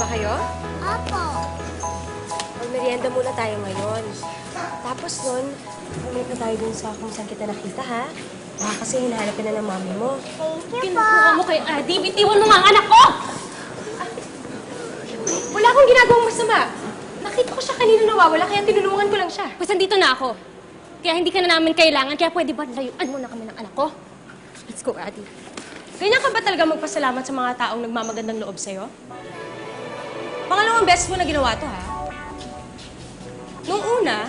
ba kayo? Opo. Magmerienda muna tayo ngayon. Tapos nun, ulit na tayo dun sa kung saan kita nakita, ha? Baka kasi hinahanap ka na ng mami mo. Thank you po. Kinukuha mo kay Adi, bitiwan mo nga ang anak ko! Wala akong ginagawang masama. Nakita ko siya kanina nawawala, kaya tinulungan ko lang siya. Basta dito na ako. Kaya hindi ka na namin kailangan, kaya pwede ba layuan mo na kami ng anak ko? Let's go, Adi. Ganyan ka ba talaga magpasalamat sa mga taong nagmamagandang loob sa'yo? Pangalawang beses mo na ginawa to, ha? Nung una,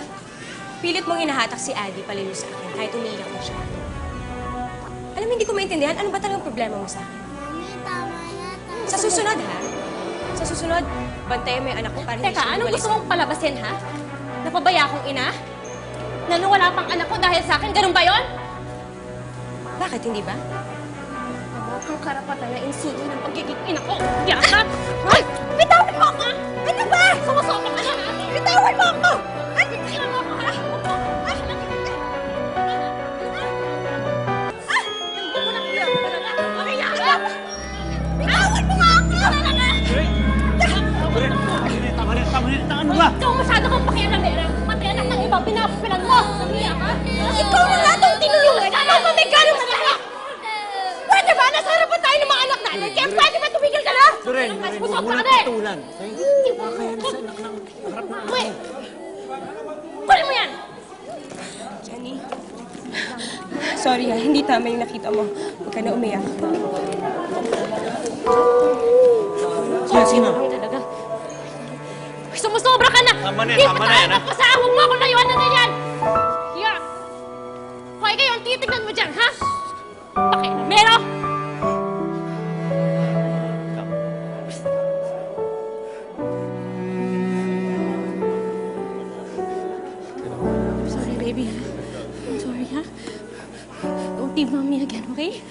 pilit mong inahatak si Adi palayo sa akin, kahit umiiyak mo siya. Alam mo, hindi ko maintindihan, ano ba talagang problema mo sa akin? Mami, tama yata. Sa susunod, ha? Sa susunod, bantayan mo yung anak ko para hindi Teka, siya anong gusto mong palabasin, ha? Napabaya akong ina? Na nawala pang anak ko dahil sa akin? Ganun ba yon? Bakit, hindi ba? Wala kang karapatan na insulto ng pagiging ina ko. Yakap! Ay! Ba? Ikaw masyado kang pakialamera. Pati anak ng iba, pinapapilan mo. Umiyak ka? Ikaw na nga itong tinulungan. Ano ba may ganong? Pwede ba? Nasa harapan tayo ng mga anak natin. Kaya pwede ba tumigil ka na? Loren, Loren, huwag mo na eh. patulan. Okay? Kaya na sa anak ng harap ng Uy! Kunin mo yan! Jenny. Sorry ha, hindi tama yung nakita mo. Huwag ka na umiyak. Sige, sige Tama na yan, Di tama pa na tayo yan, ha? magpasama. Huwag mo akong layuan na ganyan! Hiya! Hoy kayo, ang titignan mo dyan, ha? Pakialamero! Sorry, baby. I'm sorry, ha? Don't leave mommy again, okay?